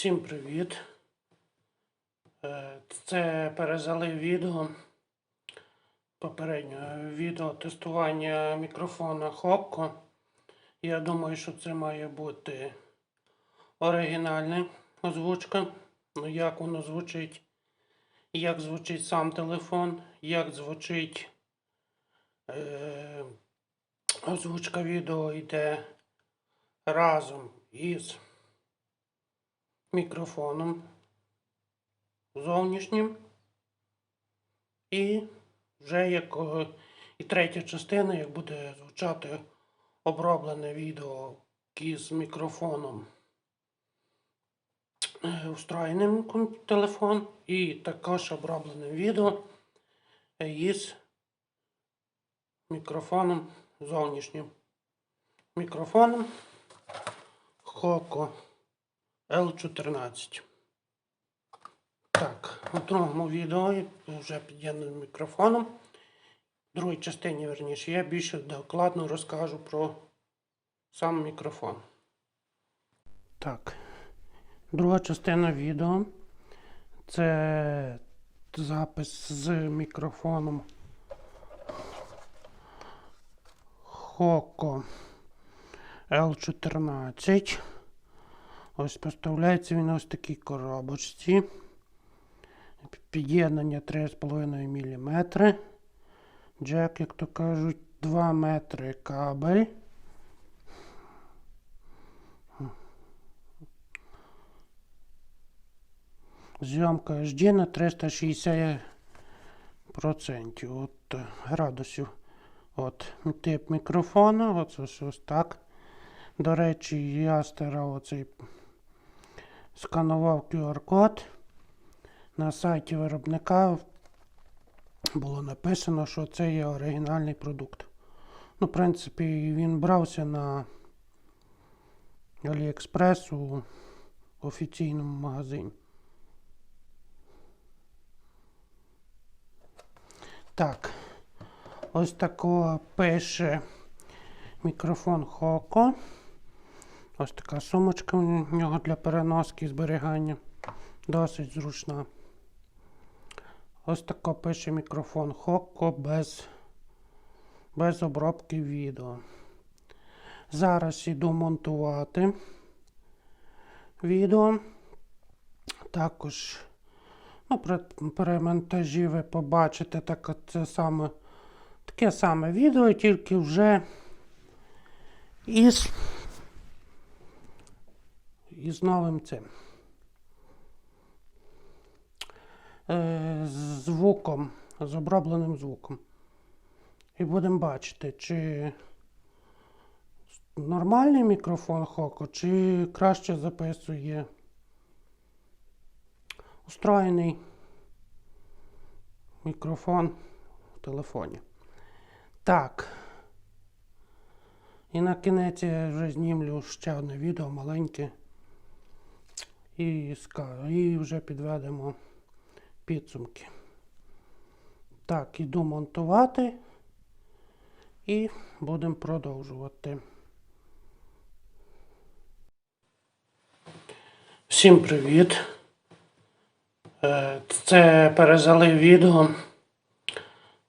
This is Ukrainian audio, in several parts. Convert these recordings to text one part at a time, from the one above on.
Всім привіт. Е, Це перезалив відео. Попереднє відео тестування мікрофона Hopco. Я думаю, що це має бути оригінальна озвучка. Ну, як воно звучить, як звучить сам телефон, як звучить е, озвучка відео йде разом із мікрофоном зовнішнім. І вже як е, і третя частина, як буде звучати оброблене відео із мікрофоном е, встроєним телефон, і також оброблене відео е, із мікрофоном зовнішнім. Мікрофоном Хоко L14. Так, у другому відео вже під'єднаним мікрофоном. В другій частині, верніше, я більше докладно розкажу про сам мікрофон. Так, друга частина відео. Це запис з мікрофоном Хоко L14. Ось поставляється він ось такій коробочці. Під'єднання 3,5 мм. Джек, як то кажуть, 2 метри кабель. Зйомка HD на 360% от, градусів. От, тип мікрофона, от ось, ось так. До речі, я старав оцей сканував QR-код. На сайті виробника було написано, що це є оригінальний продукт. Ну, в принципі, він брався на AliExpress у офіційному магазині. Так, ось такого пише мікрофон Хоко. Ось така сумочка у нього для переноски і зберігання. Досить зручна. Ось тако пише мікрофон Хокко без, без обробки відео. Зараз іду монтувати відео. Також ну, при, при монтажі ви побачите так, це саме, таке саме відео, тільки вже із із новим цим е, з звуком, з обробленим звуком. І будемо бачити, чи нормальний мікрофон Хоко, чи краще записує устроєний мікрофон в телефоні. Так. І на кінець я вже знімлю ще одне відео маленьке. І, і вже підведемо підсумки. Так, іду монтувати і будемо продовжувати. Всім привіт. Е, Це перезалив відео.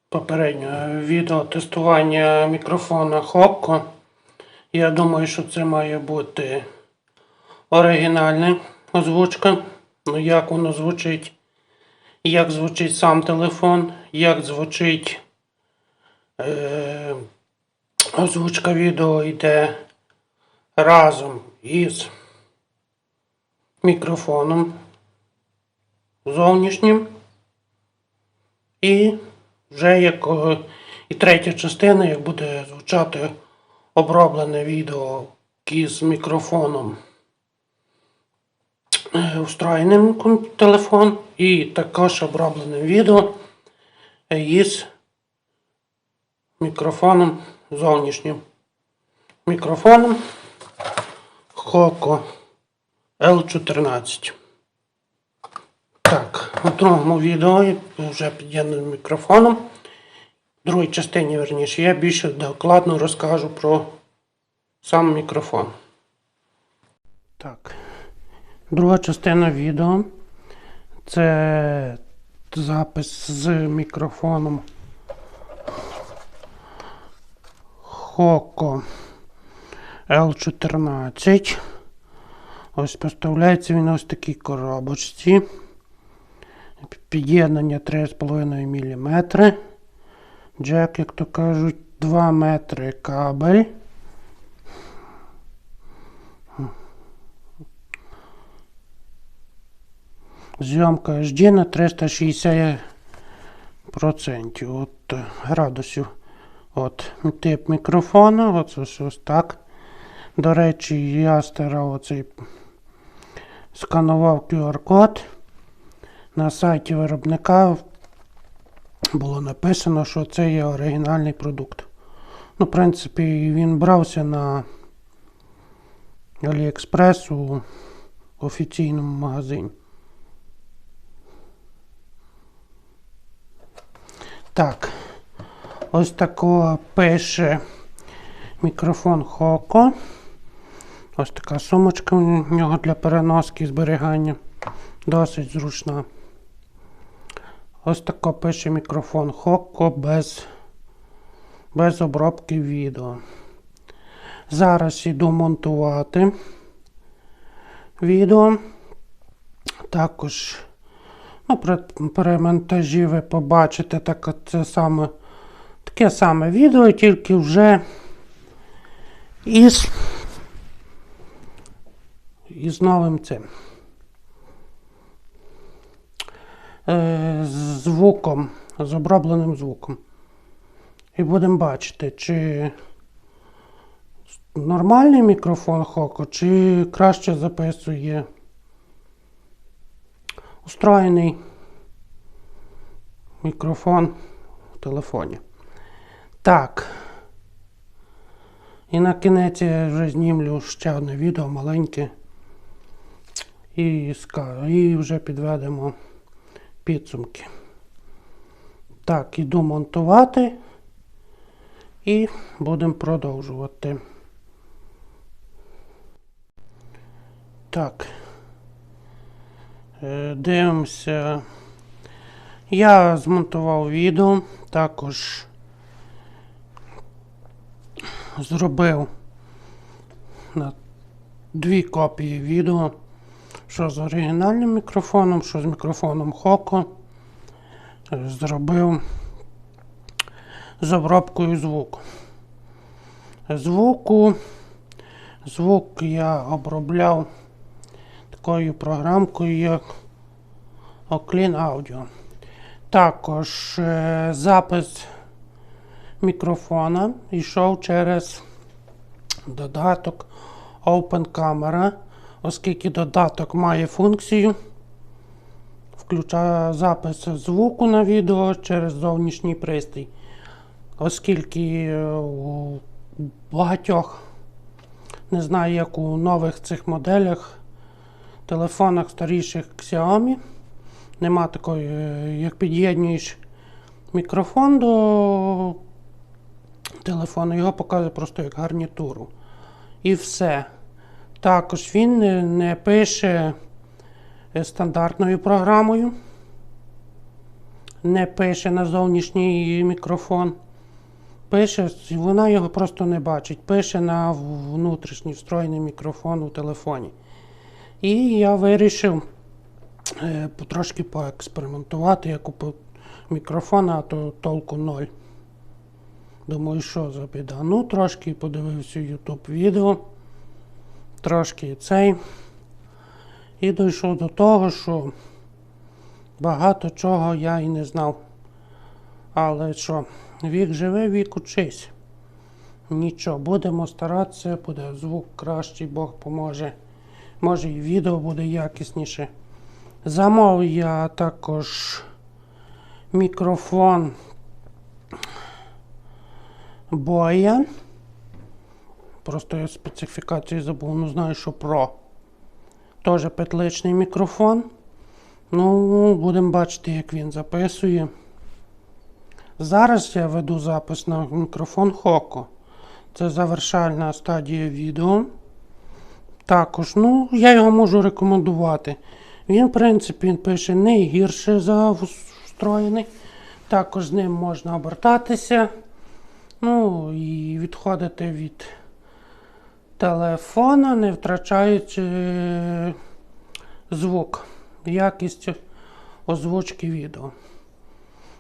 Попереднє відео тестування мікрофона Hopco. Я думаю, що це має бути оригінальна озвучка. Ну, як воно звучить, як звучить сам телефон, як звучить е, озвучка відео йде разом із мікрофоном зовнішнім. І вже як і третя частина, як буде звучати оброблене відео із мікрофоном встроєним телефон, і також оброблене відео е, із мікрофоном зовнішнім. Мікрофоном Хоко L14. Так, у другому відео вже під'єднаним мікрофоном. В другій частині, верніше, я більше докладно розкажу про сам мікрофон. Так, Друга частина відео це запис з мікрофоном Хоко L14. Ось поставляється він ось такій коробочці. Під'єднання 3,5 мм. Джек, як то кажуть, 2 метри кабель. Зйомка HD на 360% от, градусів. От, тип мікрофона, от ось, ось так. До речі, я старав оцей сканував QR-код. На сайті виробника було написано, що це є оригінальний продукт. Ну, в принципі, він брався на AliExpress у офіційному магазині. Так, ось такого пише мікрофон Хоко. Ось така сумочка у нього для переноски і зберігання. Досить зручна. Ось тако пише мікрофон Хоко без, без обробки відео. Зараз іду монтувати відео. Також ну, при, при монтажі ви побачите так, це саме, таке саме відео, тільки вже із, із новим цим. Е, звуком, з обробленим звуком. І будемо бачити, чи нормальний мікрофон Хоко, чи краще записує устроєний мікрофон в телефоні. Так. І на кінець я вже знімлю ще одне відео маленьке. І, і вже підведемо підсумки. Так, іду монтувати і будемо продовжувати. Так. Е, Дивимося. Я змонтував відео, також зробив на дві копії відео, що з оригінальним мікрофоном, що з мікрофоном Хоко. Зробив з обробкою звуку. Звуку, звук я обробляв такою програмкою, як Oclean Audio. Також е, запис мікрофона йшов через додаток Open Camera, оскільки додаток має функцію включає запис звуку на відео через зовнішній пристрій. Оскільки е, у багатьох, не знаю, як у нових цих моделях, телефонах старіших Xiaomi, нема такої, е, як під'єднуєш мікрофон до телефону, його показує просто як гарнітуру. І все. Також він не, пише е, стандартною програмою, не пише на зовнішній мікрофон. Пише, вона його просто не бачить. Пише на внутрішній встроєний мікрофон у телефоні. І я вирішив е, трошки поекспериментувати. Я купив мікрофон, а то толку ноль. Думаю, що за біда. Ну, трошки подивився YouTube відео, трошки цей. І дійшов до того, що багато чого я і не знав. Але що, вік живе, вік учись. Нічого, будемо старатися, буде звук кращий, Бог поможе. Може і відео буде якісніше. Замовив я також мікрофон Боя. Просто я специфікацію забув, ну знаю, що Pro. Теж петличний мікрофон. Ну, будемо бачити, як він записує. Зараз я веду запис на мікрофон Хоко. Це завершальна стадія відео. Також, ну, я його можу рекомендувати. Він, в принципі, він пише не гірше за встроєний. Також з ним можна обертатися. Ну і відходити від телефона, не втрачаючи е, звук, якість озвучки відео.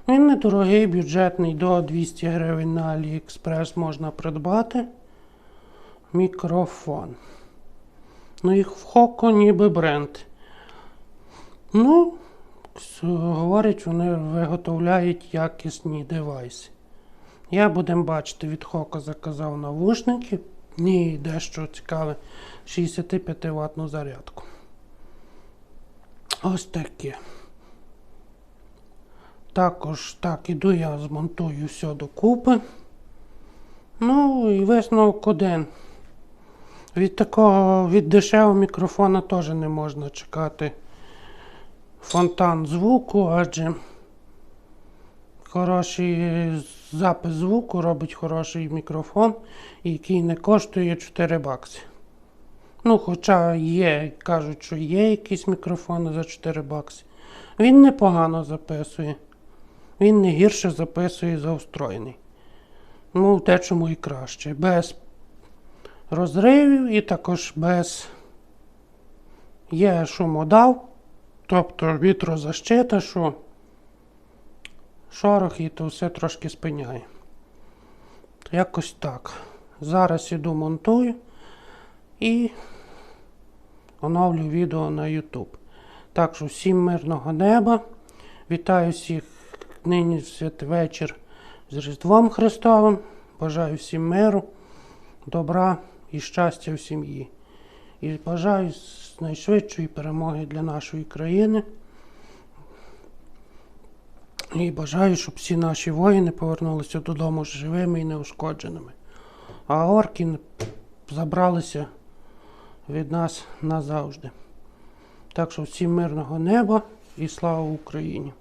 Він недорогий, бюджетний, до 200 гривень на AliExpress можна придбати. Мікрофон. Ну, їх в Хоко ніби бренд. Ну, говорять, вони виготовляють якісні девайси. Я будемо бачити, від Хоко заказав навушники. Ні, дещо цікаве. 65 ватну зарядку. Ось таке. Також так, іду я змонтую все докупи. Ну і висновок один. Від такого від дешевого мікрофона теж не можна чекати фонтан звуку, адже хороший запис звуку робить хороший мікрофон, який не коштує 4 бакси. Ну, хоча є, кажуть, що є якісь мікрофони за 4 бакси. Він непогано записує. Він не гірше записує за встроєний. Ну, те чому і краще. Без розривів і також без є шумодав, тобто вітрозащита, що шорох і то все трошки спиняє. Якось так. Зараз іду монтую і оновлю відео на YouTube. Так що всім мирного неба. Вітаю всіх нині святвечір з Різдвом Христовим. Бажаю всім миру, добра і щастя в сім'ї. І бажаю найшвидшої перемоги для нашої країни. І бажаю, щоб всі наші воїни повернулися додому живими і неушкодженими. А орки забралися від нас назавжди. Так що всім мирного неба і слава Україні!